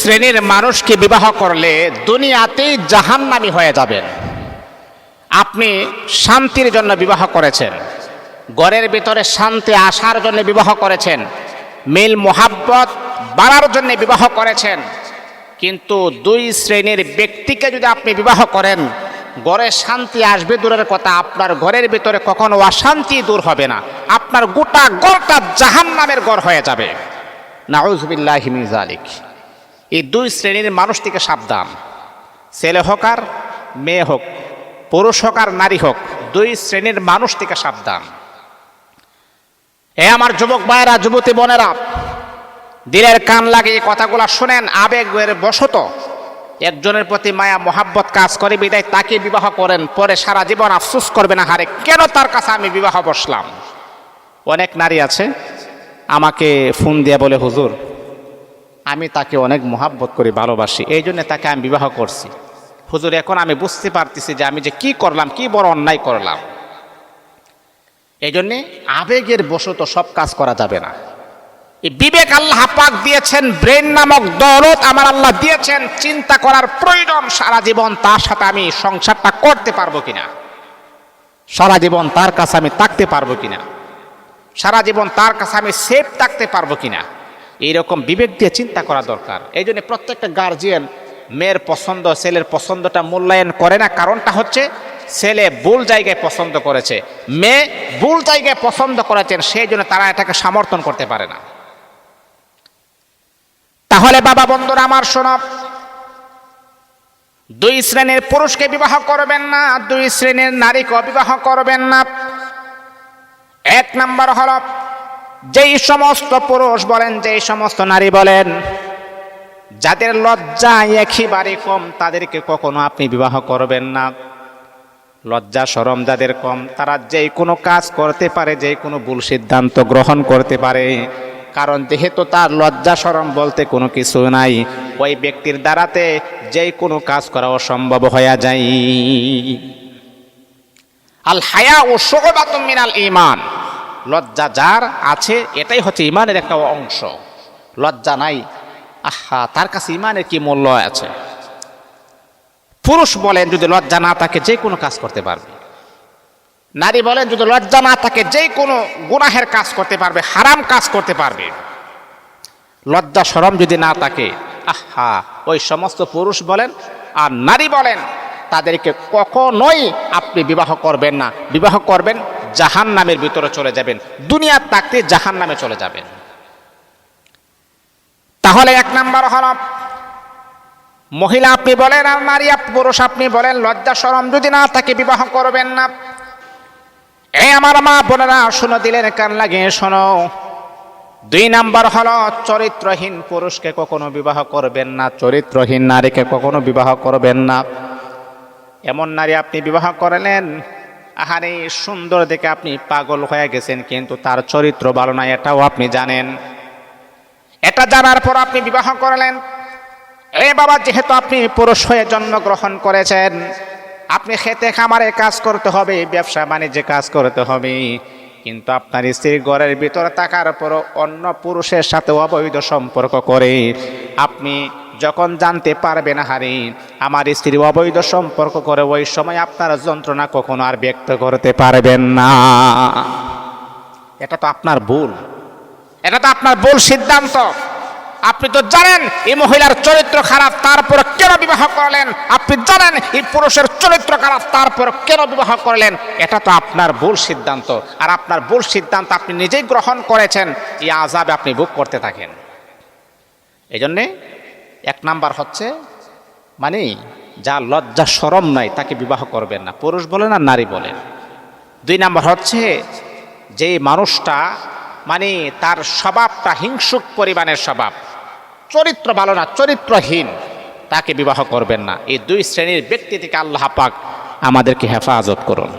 শ্রেণির মানুষকে বিবাহ করলে দুনিয়াতেই জাহান্নামি হয়ে যাবেন। আপনি শান্তির জন্য বিবাহ করেছেন, ঘরের ভিতরে শান্তি আসার জন্য বিবাহ করেছেন, মিল মোহাব্বত বাড়ার জন্য বিবাহ করেছেন, কিন্তু দুই শ্রেণির ব্যক্তিকে যদি আপনি বিবাহ করেন, ঘরে শান্তি আসবে দূরের কথা, আপনার ঘরের ভিতরে কখনো অশান্তি দূর হবে না, আপনার গোটা গড়টা জাহান নামের গড় হয়ে যাবে। নাউজবিল্লাহ জালিক এই দুই শ্রেণির মানুষ থেকে সাবধান। ছেলে হোক আর মেয়ে হোক, পুরুষ হোক আর নারী হোক, দুই শ্রেণির মানুষ থেকে সাবধান। এ আমার যুবক ভাইয়েরা, যুবতী বোনেরা, দিলের কান লাগে এই কথাগুলো শুনেন, আবেগের বশত একজনের প্রতি মায়া, মোহাব্বত কাজ করে, বিদায় তাকে বিবাহ করেন, পরে সারা জীবন আফসুস করবে না, হারে কেন তার কাছে আমি বিবাহ বসলাম? অনেক নারী আছে, আমাকে ফোন দিয়ে বলে, হুজুর আমি তাকে অনেক মোহাব্বত করি ভালোবাসি। এই জন্য তাকে আমি বিবাহ করছি। হুজুর, এখন আমি বুঝতে পারতেছি যে আমি যে কি করলাম, কি বড় অন্যায় করলাম। এই জন্যে আবেগের বশত সব কাজ করা যাবে না। এই বিবেক আল্লাহ পাক দিয়েছেন, ব্রেন নামক দৌলত আমার আল্লাহ দিয়েছেন, চিন্তা করার প্রয়োজন সারা জীবন তার সাথে আমি সংসারটা করতে পারব কিনা। সারা জীবন তার কাছে আমি থাকতে পারব কিনা। সারা জীবন তার কাছে আমি সেফ থাকতে পারব কিনা। এইরকম বিবেক দিয়ে চিন্তা করা দরকার। এই জন্য প্রত্যেকটা গার্জিয়ান মেয়ের পছন্দ, ছেলের পছন্দটা মূল্যায়ন করে না। কারণটা হচ্ছে, ছেলে ভুল জায়গায় পছন্দ করেছে। মেয়ে ভুল জায়গায় পছন্দ করেছেন, সেই জন্য তারা এটাকে সমর্থন করতে পারে না। তাহলে বাবা বন্ধুরা আমার শোনো, দুই শ্রেণির পুরুষকে বিবাহ করবেন না, দুই শ্রেণির নারীকে বিবাহ করবেন না। এক নাম্বার হল যেই সমস্ত পুরুষ বলেন, যেই সমস্ত নারী বলেন, যাদের লজ্জা একেবারে কম, তাদেরকে কখনো আপনি বিবাহ করবেন না। লজ্জা সরম যাদের কম, তারা যে কোনো কাজ করতে পারে, যে কোনো ভুল সিদ্ধান্ত গ্রহণ করতে পারে। কারণ যেহেতু তার লজ্জা সরম বলতে কোনো কিছু নাই, ওই ব্যক্তির দ্বারাতে যে কোনো কাজ করা অসম্ভব হয়ে যায়। আল হায়া ও শোবাতুম মিনাল ইমান লজ্জা যার আছে, এটাই হচ্ছে ইমানের একটা অংশ। লজ্জা নাই, আহা, তার কাছে ইমানের কি মূল্য আছে? পুরুষ বলেন, যদি লজ্জা না থাকে, যে কোনো কাজ করতে পারবে। নারী বলেন, যদি লজ্জা না থাকে, যে কোনো গুনাহের কাজ করতে পারবে, হারাম কাজ করতে পারবে। লজ্জা সরম যদি না থাকে, আহা, ওই সমস্ত পুরুষ বলেন আর নারী বলেন, তাদেরকে কখনোই আপনি বিবাহ করবেন না। বিবাহ করবেন জাহান নামের ভিতরে চলে যাবেন। দুনিয়ার তাকতে জাহান নামে চলে যাবেন। তাহলে এক নাম্বার হল, মহিলা আপনি বলেন আর নারী পুরুষ আপনি বলেন, লজ্জা সরম যদি না তাকে বিবাহ করবেন না। এই আমার মা বোনেরা, শুনো দিলেন, কান লাগে শোনো। দুই নাম্বার হল, চরিত্রহীন পুরুষকে কখনো বিবাহ করবেন না, চরিত্রহীন নারীকে কখনো বিবাহ করবেন না। এমন নারী আপনি বিবাহ করলেন আহারে, সুন্দর দেখে আপনি পাগল হয়ে গেছেন, কিন্তু তার চরিত্র ভালো নাই এটাও আপনি জানেন। এটা জানার পর আপনি বিবাহ করলেন। এ বাবা, যেহেতু আপনি পুরুষ হয়ে জন্মগ্রহণ করেছেন, আপনি খেতে খামারে কাজ করতে হবে, ব্যবসা বাণিজ্যে কাজ করতে হবে। কিন্তু আপনার স্ত্রীর ঘরের ভিতরে থাকার পরও অন্য পুরুষের সাথে অবৈধ সম্পর্ক করে আপনি যখন জানতে পারবেন হারি আমার স্ত্রী অবৈধ সম্পর্ক করে ওই সময় আপনার যন্ত্রণা কখনো আর ব্যক্ত করতে পারবেন না। এটা তো আপনার ভুল। এটা তো আপনার ভুল সিদ্ধান্ত। আপনি তো জানেন এই মহিলার চরিত্র খারাপ, তারপর কেন বিবাহ করলেন? আপনি জানেন এই পুরুষের চরিত্র খারাপ, তারপর কেন বিবাহ করলেন? এটা তো আপনার ভুল সিদ্ধান্ত। আর আপনার ভুল সিদ্ধান্ত আপনি নিজেই গ্রহণ করেছেন, এই আজাবে আপনি ভোগ করতে থাকেন। এই জন্যে এক নাম্বার হচ্ছে মানে যা লজ্জা, সরম নাই, তাকে বিবাহ করবেন না। পুরুষ বলেন আর নারী বলেন। দুই নাম্বার হচ্ছে, যে মানুষটা মানে তার স্বভাবটা হিংসুক পরিমাণের স্বভাব। চরিত্র ভালো না, চরিত্রহীন। তাকে বিবাহ করবেন না। এই দুই শ্রেণির ব্যক্তি থেকে আল্লাহ পাক আমাদেরকে হেফাজত করুন।